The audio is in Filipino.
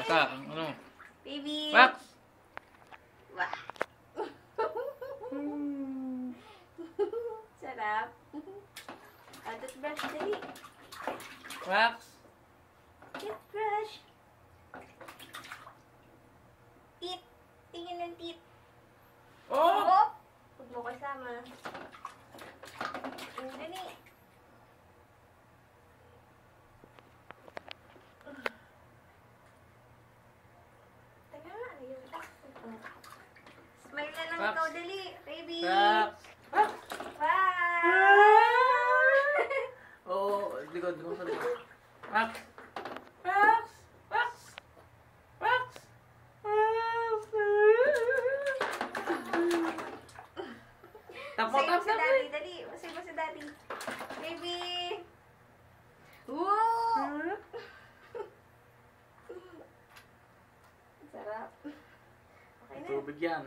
Basta, ang ano. Baby! Wax! Wah! Sarap. Ah, toothbrush, dali. Wax! Baby. Wow! Oo, oh, likod, likod sa likod. Wax! Wax! Wax! Wax! Tapo, tapo, si daddy, dali. Masaya mo si daddy. Baby! Woo! Sarap. Okay na. Tubig yan.